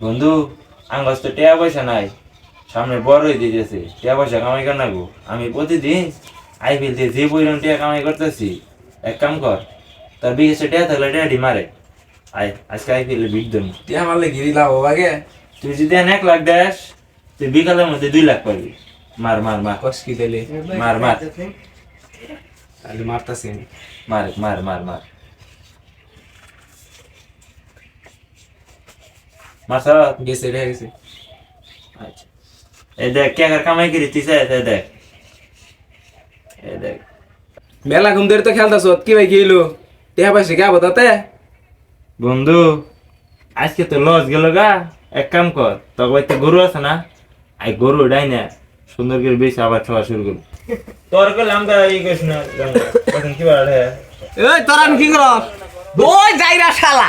বন্ধু আমার তো টেয়া পয়সা নাই। সামনে বড় হয়ে দিতেছে টেয়া পয়সা কামাই কর না গো। আমি প্রতিদিন আইপিএল দিয়ে যে পরিমাণ টেয়া কামাই করতেছি এক কাম কর তোর বিকেশে টেয়া থাকলে টেয়াটি মারে। আয় আজকে আইপিএল বিট ধরুন টিয়া মারলে গিরি লাভ আগে। তুই যদি এক লাখ দেস তুই বিকালের মধ্যে দুই লাখ পাবি। মার মার মার। কস কি দিলে মার মার। তাহলে মারতাছি মার মার মার মার। সব গেছে রে গেছে আচ্ছা। এই দেখ কে কার কামাই করি তুই চাই দেখ। এই দেখ। মেলা ঘুম ধরে তো খেলতাছ কি ভাই গেলো পয়সা কে বতাতে বন্ধু আজকে তো লস গেল গা। এক কাম কর তোর বাড়িতে গরু আছে না? আই গরু ডাই না সুন্দর করে বেশি আবার খাওয়া শুরু করব। তোর করলে আমরা এই করিস না কি বলে? এই তোরা কি কর ওই যাইরা শালা।